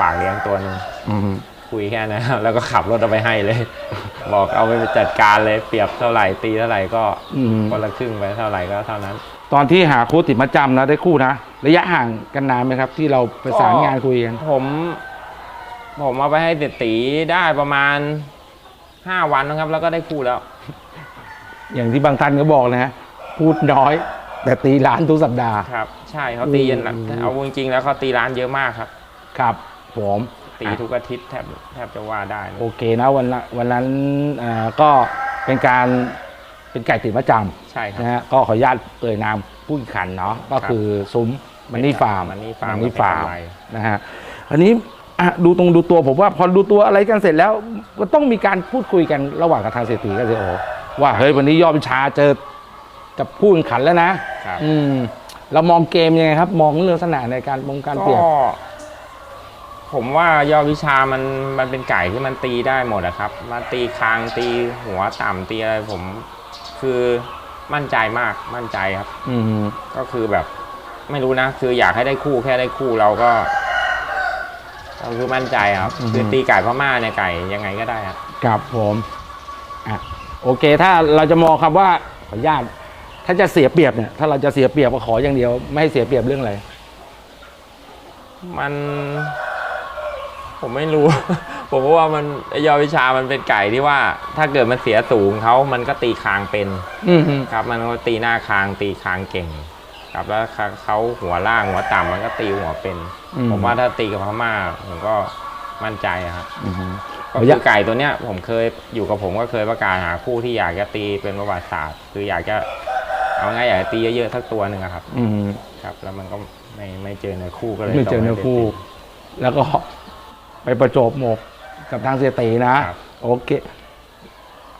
ฝากเลี้ยงตัวหนึ่งอืมคุยแค่นั้นครับแล้วก็ขับรถเอาไปให้เลย บอกเอาไปจัดการเลยเปรียบเท่าไหร่ตีเท่าไหร่ก็อืมคนละครึ่งไปเท่าไหร่ก็เท่านั้น ตอนที่หาคู่ติดมาจำนะได้คู่นะระยะห่างกันนานไหมครับ ที่เราประสานงานคุยกันผมผมเอาไปให้เด็ดตีได้ประมาณห้าวันนะครับ แล้วก็ได้คู่แล้ว อย่างที่บางท่านก็บอกนะฮะพูดน้อย แต่ตีล้านทุกสัปดาห์ครับ ใช่เขาตีกันอืมเอาจริงๆแล้วเขาตีร้านเยอะมากครับ ครับ ผมตีทุกอาทิตย์แทบแทบจะว่าได้นะโอเคนะวันละวันนั้นอ่าก็เป็นการเป็นไก่ติดมาจใช่คำรับนะฮะก็ขออนุญาตเอ่ยนามผู้แข่งขันเนาะก็คือซุ้มมันนี่ฟาร์ม Money Farm มันนี่ฟาร์มกับเพชรกำไรนะฮะอันนี้อะดูตรงดูตัวผมว่าพอดูตัวอะไรกันเสร็จแล้วก็ต้องมีการพูดคุยกันระหว่างกับทางเศรษฐีกับเซโอว่าเฮ้ยวันนี้ยอดวิชาเจอกับผู้แข่งขันแล้วนะครับอืมเรามองเกมยังไงครับ มองเรื่องลักษณะในการมงการเปรียบก็ ผมว่ายอดวิชามันมันเป็นไก่ที่มันตีได้หมดอะครับ มาตีคางตีหัวต่ำตีอะไรผมคือมั่นใจมากมั่นใจครับ อืมก็คือแบบ ไม่รู้นะ คืออยากให้ได้คู่แค่ได้คู่เราก็เราคือมั่นใจครับคือตีไก่พม่าเนี่ยไก่ยังไงก็ได้ครับครับผมอะโอเค ถ้าเราจะมองคำว่าขออนุญาตถ้าจะเสียเปรียบเนี่ย ถ้าเราจะเสียเปรียบก็ขออย่างเดียว ไม่ให้เสียเปรียบเรื่องอะไรมัน ผมไม่รู้ ผมว่ามันไอ้ยอดวิชามันเป็นไก่ที่ว่า ถ้าเกิดมันเสียสูงเขามันก็ตีคางเป็นอืมครับ มันก็ตีหน้าคางตีคางเก่ง ครับแล้วเขาหัวล่างหัวต่ำมันก็ตีหัวเป็นอืมผมว่าถ้าตีกับพม่าผมก็มั่นใจอะครับอืมก็คือไก่ตัวเนี้ย ผมเคยอยู่กับผมก็เคยประกาศหาคู่ที่อยากจะตีเป็นประวัติศาสตร์ คืออยากจะเอาง่ายอยากจะตีเยอะๆสักตัวหนึ่งอะครับ อืมครับ แล้วมันก็ไม่ไม่เจอในคู่ก็เลยไม่เจอส่งเนื้ให้อคู่ แล้วก็ ไปประจบหมกกับทางเสียตีนะ ครับ โอเค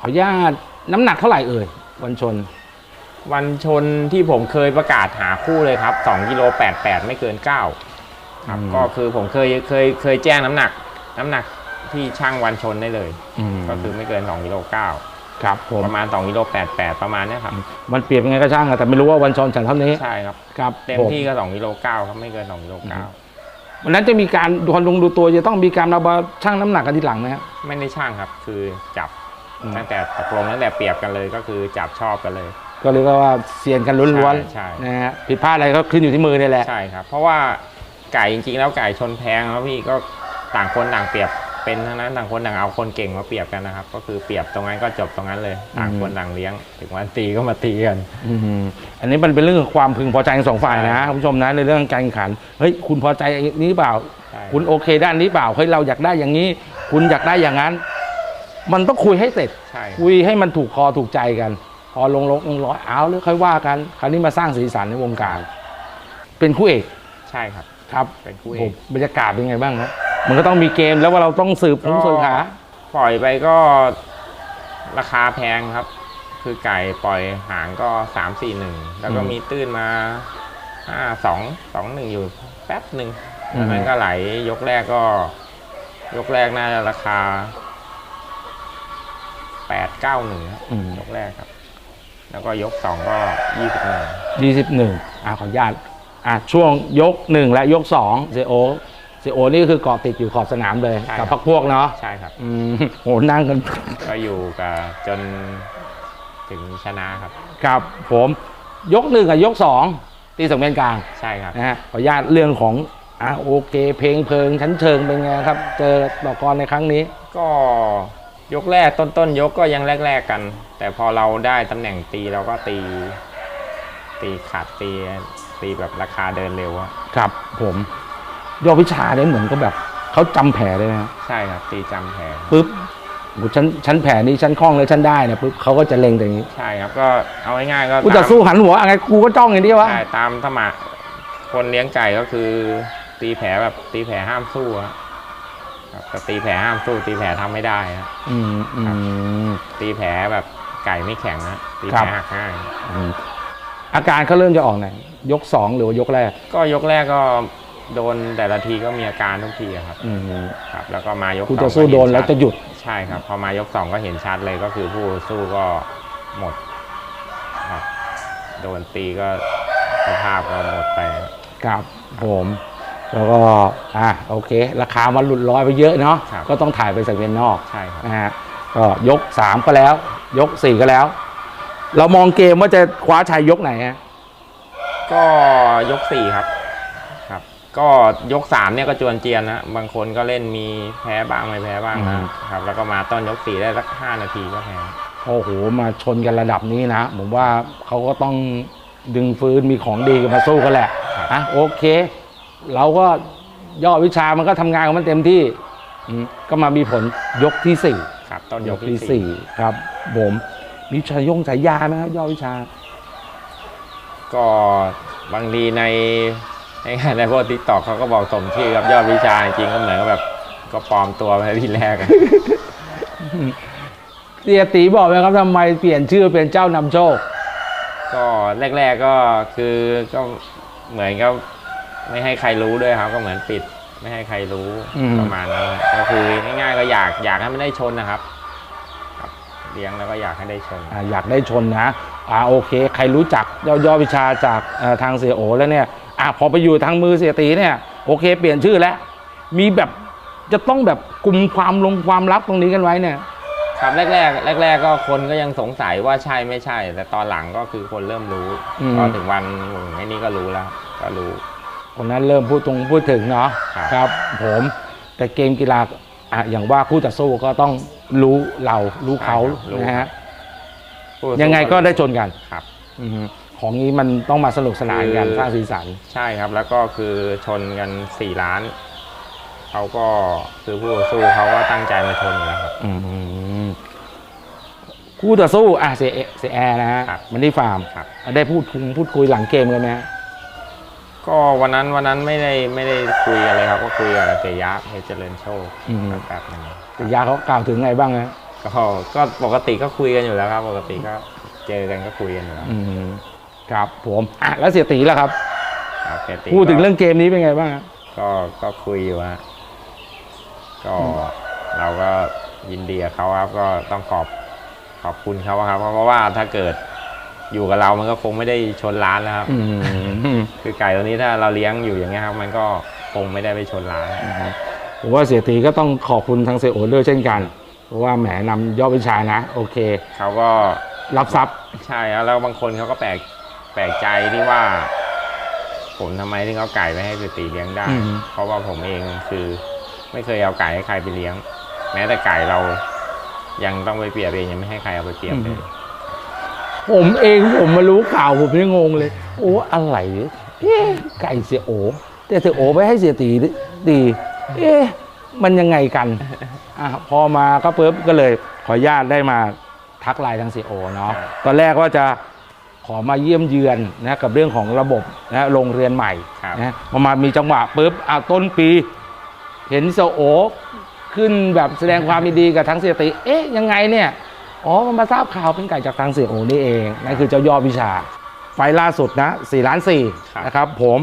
ขออนุญาตน้ำหนักเท่าไหร่เอ่ยวันชน วันชนที่ผมเคยประกาศหาคู่เลยครับ2กิโล88 ไม่เกิน 9 ครับอืม ก็คือผมเคยเคยเคยแจ้งน้ำหนัก น้ำหนักที่ช่างวันชนได้เลย ก็คือไม่เกิน2กิโล9ครับผมประมาณ2กิโล88 ประมาณเนี้ยครับ มันเปรียบยังไงก็ช่างอะแต่ไม่รู้ว่าวันชนฉันเท่านี้ ใช่ครับ ครับเต็มผมที่ก็2กิโล9ครับไม่เกิน2กิโล9 วันนั้นจะมีการดูคนลงดูตัวจะต้องมีการมาชั่งน้ำหนักกันทีหลังไหมครับไม่ได้ช่างครับ คือจับอืมตั้งแต่ตกลงตั้งแต่เปรียบกันเลยก็คือจับชอบกันเลย ก็เรียกว่าเซียนกันล้วนใช่ใช่ๆนะฮะผิดพลาดอะไรก็ขึ้นอยู่ที่มือนี่แหละใช่ครับ เพราะว่าไก่จริงๆแล้วไก่ชนแพงแล้วพี่ก็ต่างคนต่างเปรียบ เป็นทั้งนั้นต่างคนต่างเอาคนเก่งมาเปรียบกันนะครับ ก็คือเปรียบตรงนั้นก็จบตรงนั้นเลยต่างคนต่างเลี้ยง ถึงวันตีก็มาตีกันอืมอันนี้มันเป็นเรื่องของความพึงพอใจของสองฝ่ายนะใช่คุณผู้ชมนะในเรื่องการแข่งขันเฮ้ยคุณพอใจนี้เปล่าใช่คุณโอเคด้านนี้เปล่าเฮ้ยเราอยากได้อย่างนี้ คุณอยากได้อย่างนั้น มันต้องคุยให้เสร็จใช่คุยให้มันถูกคอถูกใจกัน พอลงลงลงร้อยเอาหรือค่อยว่ากัน คราวนี้มาสร้างสีสันในวงการ เป็นคู่เอกใช่ครับ ครับเป็นคู่เอผมกบรรยากาศเป็นไงบ้างครับ มันก็ต้องมีเกมแล้วว่าเราต้องสืบก็สืบหาปล่อยไปก็ราคาแพงครับ คือไก่ปล่อยหางก็สามสี่หนึ่งแล้วก็อืมมีตื้นมาห้าสองสองหนึ่งอยู่แป๊บหนึ่งอืมแล้วมันก็ไหลยกแรกก็ ยกแรกน่าจะราคาแปดเก้าหนึ่งอืมยกแรกครับ แล้วก็ยกสองก็ยี่สิบหนึ่งยี่สิบหนึ่งอ่าขออนุญาตอะช่วงยกหนึ่งและยกสองเซโอเซโอนี่คือเกาะติดอยู่ขอบสนามเลยใช่กับครับพักพวกเนาะใช่ครับ อืมโหนั่งกัน ก็อยู่กับจนถึงชนะครับกับผมยกหนึ่งกับยกสองตีสังเวียนกลางใช่ครับ นะฮะขออนุญาตเรื่องของอะโอเค เพลงเพลิงชั้นเชิงเป็นไงครับ เจอต่อกรในครั้งนี้ ก็ยกแรกต้นต้นๆยกก็ยังแรก ๆกัน แต่พอเราได้ตำแหน่งตีเราก็ตี ตีขาดตีตีแบบราคาเดินเร็วอะครับผม ยอดวิชาเนี่ยเหมือนก็แบบเขาจำแผลได้ไหมครับใช่ครับตีจำแผลปุ๊บโหฉันฉันแผลนี้ฉันคล่องเลยฉันได้เนี่ยปุ๊บเขาก็จะเล็งแต่อย่างนี้ใช่ครับก็เอาง่ายๆก็กูจะตามสู้หันหัวอะไรกูก็จ้องอย่างเดียววะใช่ตามธรรมะคนเลี้ยงไก่ก็คือ ตีแผลแบบตีแผลห้ามสู้อะครับแต่ตีแผลห้ามสู้ ตีแผลทำไม่ได้อะอืมอืมตีแผลแบบไก่ไม่แข็งนะตีครัแผลบหักง่ายอืมอาการเขาเริ่มจะออกไหนยกสองหรือว่ายกแรก ก็ยกแรกก็ โดนแต่ละทีก็มีอาการทุกทีอะครับอืมครับ แล้วก็มายกกูสจะองสู้ก็เห็โดนแล้วชัจะหยุด ใช่ครับ พอมายกสองก็เห็นชัดเลยก็คือผู้สู้ก็หมดครับ โดนตีก็สภาพก็หมดไปครับผมแล้วก็อะโอเค ราคามันหลุดร้อยไปเยอะเนาะครับก็ต้องถ่ายไปสังเวียนนอกใช่ครับ นะฮะก็ยก 3 ก็แล้ว ยก 4 ก็แล้ว เรามองเกมว่าจะคว้าชัยยกไหนฮะก็ยกสี่ครับครับ ก็ยกสามเนี่ยก็จวนเจียนนะบางคนก็เล่นมีแพ้บ้างไม่แพ้บ้างนะครับ แล้วก็มาต้นยกสี่ได้สักห้านาทีก็แพ้โอ้โหมาชนกันระดับนี้นะ ผมว่าเขาก็ต้องดึงฟื้นมีของดีกันมาสู้กันแหละครับอะโอเค เราก็ย่อวิชามันก็ทำงานของมันเต็มที่อืมก็มามีผลยกที่สี่ครับต้นยยกกที่ที่สี่สี่ครับ ผมมีชายงฉายาไหมครับย่อวิชา ก็บางทีใน ในในพวกทิกตอกเขาก็บอกสมชื่อกับยอดวิชาจริงๆก็เหมือนกับแบบก็ปลอมตัวไปทีแรกอะเตียตีบอกไหมครับทำไมเปลี่ยนชื่อเป็นเจ้านำโชค ก็แรก ๆก็คือก็เหมือนกับไม่ให้ใครรู้ด้วยครับ ก็เหมือนปิดไม่ให้ใครรู้อืมประมาณนั้นก็คือง่ายๆก็อยากอยากให้มันได้ชนนะครับครับเลี้ยงแล้วก็อยากให้ได้ชนอ่าอยากได้ชนนะอ่าโอเค ใครรู้จักย่อย่อวิชาจากเอ่อทางเสียโอแล้วเนี่ย อ่าพอไปอยู่ทางมือเสียตีเนี่ยโอเค เปลี่ยนชื่อแล้วมีแบบจะต้องแบบกลุ่มความลงความลับตรงนี้กันไว้เนี่ย ครับแรกๆแรกๆก็คนก็ยังสงสัยว่าใช่ไม่ใช่ แต่ตอนหลังก็คือคนเริ่มรู้อืม พอถึงวันหนึ่งไอ้นี่ก็รู้แล้วก็รู้ คนนั้นเริ่มพูดตรงพูดถึงเนาะครับ ครับผมแต่เกมกีฬาอะอย่างว่าคู่ต่อสู้ก็ต้องรู้เรารู้เขาใช่ครับรู้ นะฮะพูดยังไงก็ได้ชนกัน ครับ อือฮึ ของนี้มันต้องมาสนุกสนานกันคือสร้างสีสันใช่ครับ แล้วก็คือชนกันสี่ล้านเขาก็คือผู้ต่อสู้เขาก็ตั้งใจมาชนอยู่แล้วครับอืมคู่ต่อสู้อะเสียเอเสียแอร์นะฮะครับมันนี่ฟาร์มครับได้พูดคุยพูดคุยหลังเกมกันไหมฮะก็วันนั้นวันนั้นไม่ได้ไม่ได้คุยอะไรครับ ก็คุยกับเสียยะเพชรเจริญโชคอืมแป๊บๆหนึงเสียยาเขากล่าวถึงไงบ้างฮะก็ก็ปกติก็คุยกันอยู่แล้วครับ ปกติก็เจอกันก็คุยกันอยู่แล้วอืม ครับผมอะแล้วเสียตีล่ะครับครับเสียติพูดถึงเรื่องเกมนี้เป็นไงบ้างฮะก็ก็คุยอยู่ฮะก็เราก็ยินดีกับเขาครับ ก็ต้องขอบขอบคุณเขาครับ เพราะว่าถ้าเกิดอยู่กับเรามันก็คงไม่ได้ชนร้านแล้วครับ อืมคือไก่ตัวนี้ถ้าเราเลี้ยงอยู่อย่างเงี้ยครับ มันก็คงไม่ได้ไปชนร้านผมว่าเสียตีก็ต้องขอบคุณทางเสียโอด้วยเช่นกันเพราะว่าแหมนำยอดวิชานะ โอเค เขาก็รับทรัพย์ ใช่ครับแล้วบางคนเขาก็แปลก แปลกใจที่ว่า ผมทำไมถึงเอาไก่ไปให้สตรีเลี้ยงได้อืมเพราะว่าผมเองคือ ไม่เคยเอาไก่ให้ใครไปเลี้ยง แม้แต่ไก่เรายังต้องไปเปรียบเองยังไม่ให้ใครเอาไปเปรียบเลยผมเองผมมารู้ข่าวผมยังงงเลย โอ้อะไรเอ๊ะไก่เสียโอแต่เสียโอไปให้เสียตีดี เอ๊ะมันยังไงกันอะพอมาก็ปุ๊บก็เลยขออนุญาตได้มาทักไลน์ทางเสียโอเนาะครับตอนแรกว่าจะ ขอมาเยี่ยมเยือนนะกับเรื่องของระบบนะโรงเรียนใหม่ครับนะพอมามีจังหวะปุ๊บอะต้นปี เห็นเสียโอขึ้นแบบแสดงความยินดีกับทางเสียติ เอ๊ะยังไงเนี่ยอ๋อมันมาทราบข่าวเป็นไก่จากทางเสียโอนี่เองนั่นคือเจ้ายอดวิชา ไฟล์ล่าสุดนะ4ล้านสี่ครับนะครับผม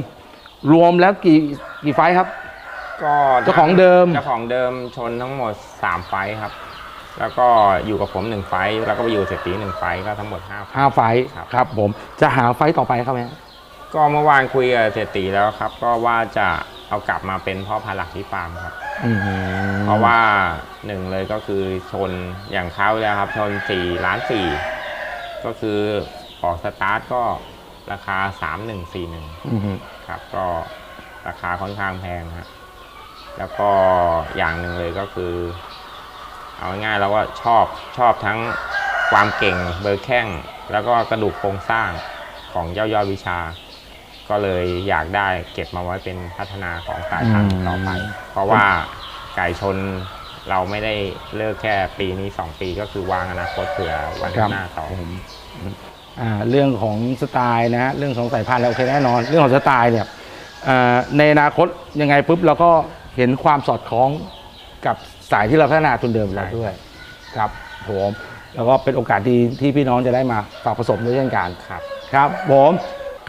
รวมแล้วกี่กี่ไฟล์ครับ ก็เจ้าของเดิมเจ้าของเดิมชนทั้งหมด 3 ไฟท์ครับ แล้วก็อยู่กับผมหนึ่งไฟท์แล้วก็ไปอยู่เศรษฐีหนึ่งไฟท์ก็ทั้งหมด5ไฟท์ ห้าไฟล์ครับ ครับผมจะหาไฟล์ต่อไปครับไหมก็เมื่อวานคุยกับเศรษฐีแล้วครับ ก็ว่าจะเอากลับมาเป็นพ่อพันธุ์หลักที่ฟาร์มครับ อืมเพราะว่าหนึ่งเลยก็คือชนอย่างเขาแล้วครับ ชนสี่ล้านสี่ก็คือออกสตาร์ทก็ราคาสามหนึ่งสี่หนึ่ง อืม ครับก็ราคาค่อนข้างแพงฮะแล้วก็อย่างหนึ่งเลยก็คือ เอาง่ายๆแล้วว่าชอบชอบทั้งความเก่งเบอร์แข้งแล้วก็กระดูกโครงสร้างของเจ้ายอดวิชา ก็เลยอยากได้เก็บมาไว้เป็นพัฒนาของสายพันธุ์ต่อไปเพราะว่าไก่ชนเราไม่ได้เลิกแค่ปีนี้ 2 ปีก็คือวางอนาคตเผื่อวันครับข้างหน้าต่อผมอ่าเรื่องของสไตล์นะฮะเรื่องของสายพันธุ์เราโอเคแน่นอน เรื่องของสไตล์เนี่ยอ่าในอนาคตยังไงปุ๊บเราก็เห็นความสอดคล้องกับ สายที่เราพัฒนาทุนเดิมเราด้วยครับผมแล้วก็เป็นโอกาสดีที่พี่น้องจะได้มาฝากผสมด้วยเช่นกันครับครับผม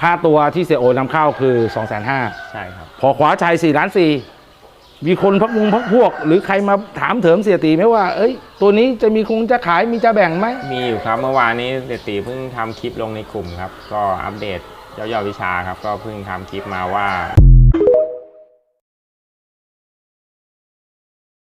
ค่าตัวที่เสียโอนำเข้าคือ2 5 0 0 0ใช่ครับพอขวาชัย4ล้าน4มีคนพักมุงพักพวก หรือใครมาถามเถิมเสียตีไหมว่า เอ้ย ตัวนี้จะมีคงจะขายมีจะแบ่งไหมมีอยู่ครับเมื่อวานนี้เดตีเพิ่งทำคลิปลงในกลุ่มครับ ก็อัปเดตย่อยๆวิชาครับ ก็เพิ่งทำคลิปมาว่า